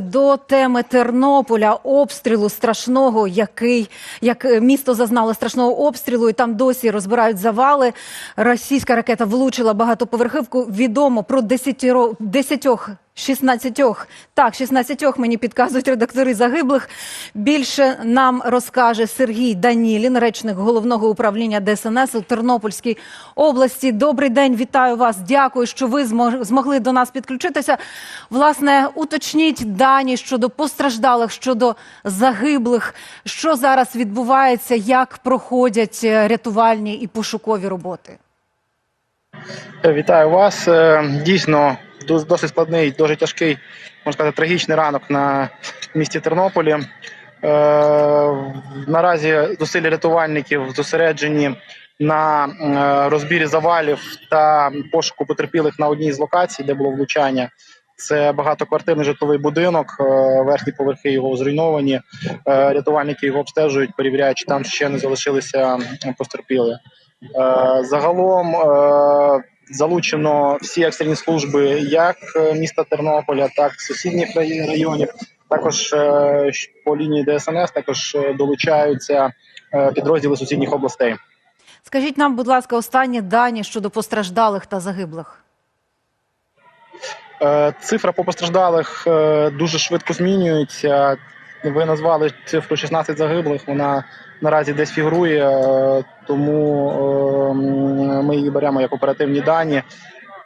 До теми Тернополя обстрілу страшного, який як місто зазнало страшного обстрілу, і там досі розбирають завали. Російська ракета влучила багатоповерхівку. Відомо про десятьох. 16, так, 16 мені підказують редактори загиблих. Більше нам розкаже Сергій Данілін, речник головного управління ДСНС у Тернопільській області. Добрий день, вітаю вас. Дякую, що ви змог- змогли до нас підключитися. Власне, уточніть дані щодо постраждалих, щодо загиблих. Що зараз відбувається, як проходять е, рятувальні і пошукові роботи? Вітаю вас. Е, Дійсно, досить складний, дуже тяжкий, можна сказати, трагічний ранок на місті Тернополі. Е, Наразі зусилля рятувальників зосереджені на е, розбірі завалів та пошуку потерпілих на одній з локацій, де було влучання. Це багатоквартирний житловий будинок, е, верхні поверхи його зруйновані. Рятувальники його обстежують, перевіряють, там ще не залишилися потерпіли. Загалом залучено всі екстрені служби як е, міста Тернополя, так і сусідніх районів. Також е, по лінії ДСНС також е, долучаються підрозділи сусідніх областей. Скажіть нам, будь ласка, останні дані щодо постраждалих та загиблих. Цифра по постраждалих дуже швидко змінюється. Ви назвали цифру 16 загиблих. Вона наразі десь фігурує, е, тому е, ми її беремо як оперативні дані.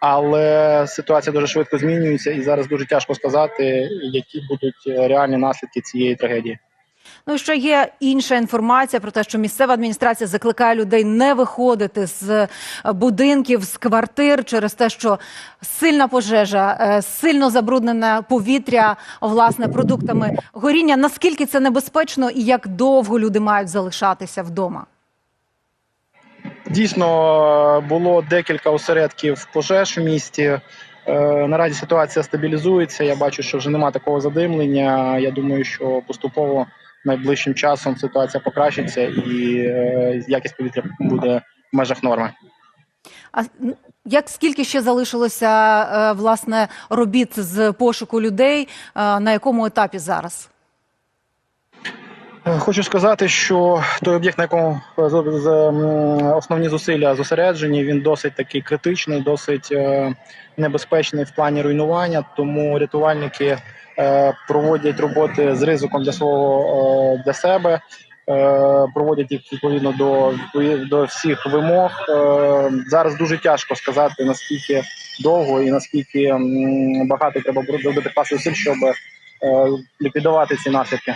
Але ситуація дуже швидко змінюється, і зараз дуже тяжко сказати, які будуть е, реальні наслідки цієї трагедії. Ну ще є інша інформація про те, що місцева адміністрація закликає людей не виходити з е, будинків, з квартир через те, що сильна пожежа, е, сильно забруднене повітря, власне, продуктами горіння. Наскільки це небезпечно і як довго люди мають залишатися вдома? Дійсно, е, було декілька осередків пожеж в місті. Наразі ситуація стабілізується. Я бачу, що вже нема такого задимлення. Я думаю, що поступово найближчим часом ситуація покращиться і е, якість повітря буде в межах норми. А як скільки ще залишилося е, власне робіт з пошуку людей? Е, На якому етапі зараз? Е, Хочу сказати, що той об'єкт, на якому е, основні зусилля зосереджені, він досить такий критичний, досить е, небезпечний в плані руйнування. Тому рятувальники проводять роботи з ризиком для свого для себе. Проводять їх відповідно до до всіх вимог. Зараз дуже тяжко сказати наскільки довго і наскільки багато треба буде докласти зусиль, щоб ліквідувати ці наслідки.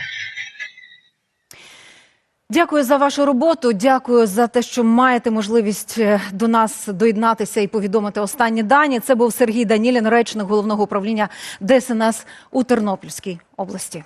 Дякую за вашу роботу. Дякую за те, що маєте можливість е, до нас доєднатися і повідомити останні дані. Це був Сергій Данілін, речник головного управління ДСНС у Тернопільській області.